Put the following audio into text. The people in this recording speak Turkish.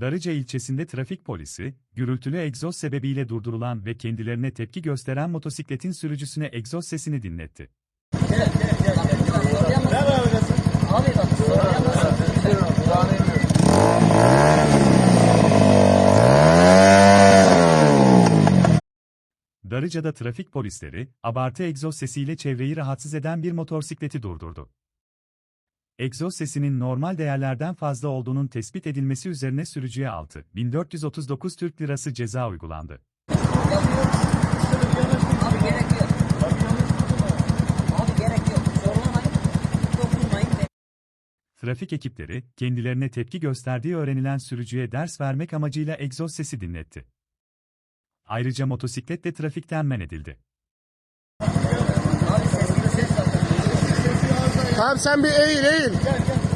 Darıca ilçesinde trafik polisi, gürültülü egzoz sebebiyle durdurulan ve kendilerine tepki gösteren motosikletin sürücüsüne egzoz sesini dinletti. Darıca'da trafik polisleri, abartı egzoz sesiyle çevreyi rahatsız eden bir motosikleti durdurdu. Egzoz sesinin normal değerlerden fazla olduğunun tespit edilmesi üzerine sürücüye 6, 1439 Türk Lirası ceza uygulandı. Trafik ekipleri, kendilerine tepki gösterdiği öğrenilen sürücüye ders vermek amacıyla egzoz sesi dinletti. Ayrıca motosiklet de trafikten men edildi. Abi sesini ses yapın. Tamam sen bir eğil eğil. Zorlayamazsın.